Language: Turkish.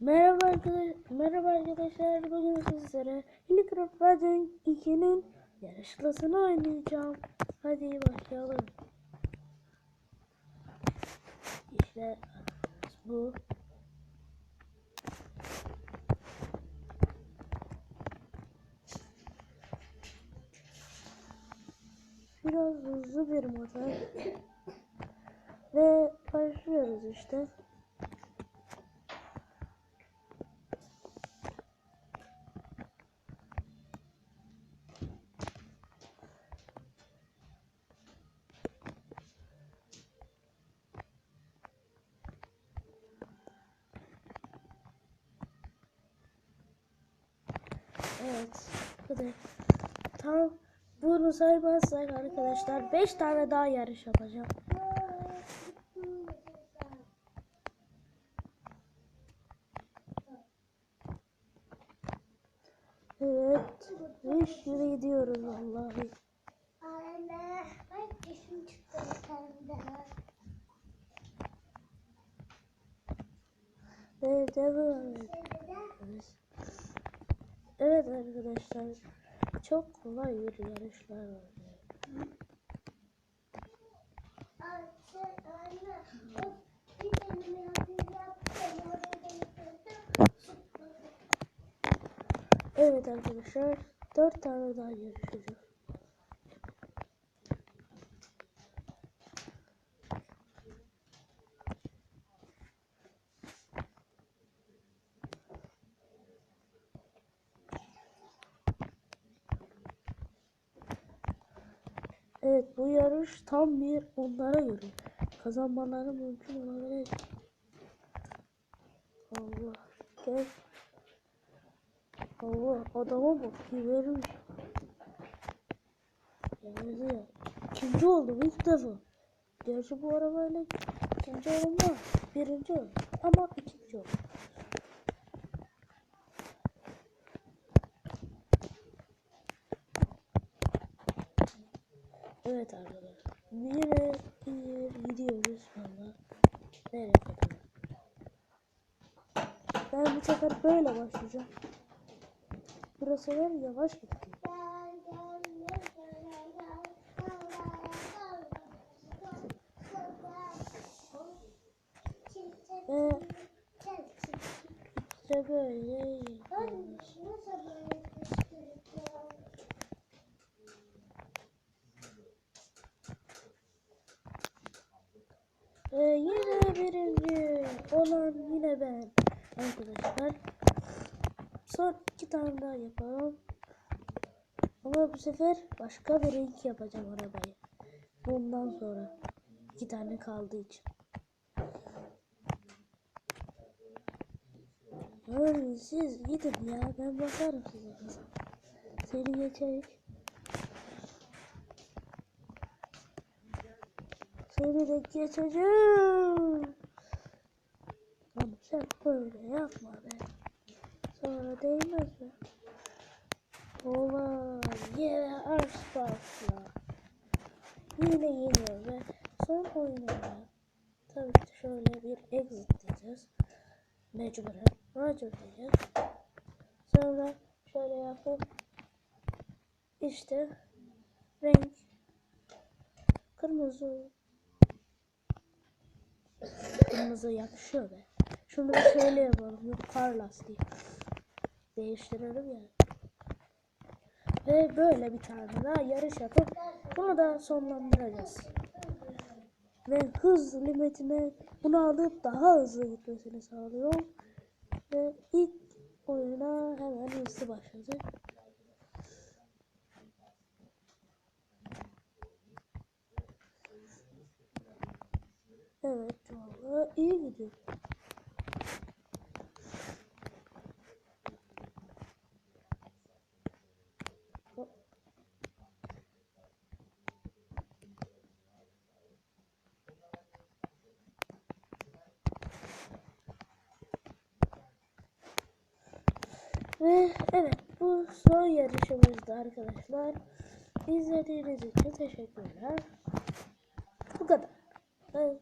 Merhaba arkadaşlar, merhaba arkadaşlar. Bugün sizlere Minecraft Version 2'nin yarışlasını oynayacağım. Hadi başlayalım. İşte bu. Biraz hızlı bir motor. Ve başlıyoruz işte. Evet. Hadi. Tam bunu saymazsak arkadaşlar 5 tane daha yarış yapacağım. Evet. Bir sürü gidiyoruz vallahi. Anne, bak daha. Evet. Evet arkadaşlar. Çok kolay bir yarışlar var. Evet arkadaşlar. 4 tane daha yarışacağız. Evet bu yarış tam bir onlara göre. Kazanmaları mümkün olabilir. Allah gel. Allah adama bak vermiş. Yani ya. İkinci oldum ilk defa. Gerçi bu arabayla ikinci olmam. Birinci oldum. Ama ikinci oldum. Evet arkadaşlar. Yine gidiyoruz valla. Nereye kadar? Ben bu sefer böyle başlayacağım. Burası var yavaş gidiyor. Ve işte böyle gidiyoruz. Ve yine birinci olan yine ben. Arkadaşlar. Son iki tane daha yapalım. Ama bu sefer başka bir renk yapacağım arabayı. Bundan sonra. iki tane kaldığı için. Yani siz gidin ya ben bakarım size. Seni geçerek. Seni de geçeceğim. Oğlum sen böyle yapma be. Sonra değmez mi? Ola yine Arspark'la. Yine yeniyor ve son oyununda tabii ki şöyle bir exit diyeceğiz. Mecburen Roger diyeceğiz. Sonra şöyle yapıp işte renk kırmızı kırmızı yakışıyor be. Şunu da şöyle yapalım. Yok lastiği. Değiştirelim ya. Ve böyle bir tane daha yarış yapıp bunu da sonlandıracağız. Ve hız limitine bunu alıp daha hızlı gitmesini sağlıyor. Ve ilk oyuna hemen hızlı başladı. Evet iyi gidiyor. Ve evet bu son yarışımızdı arkadaşlar. İzlediğiniz için teşekkürler. Bu kadar. Evet.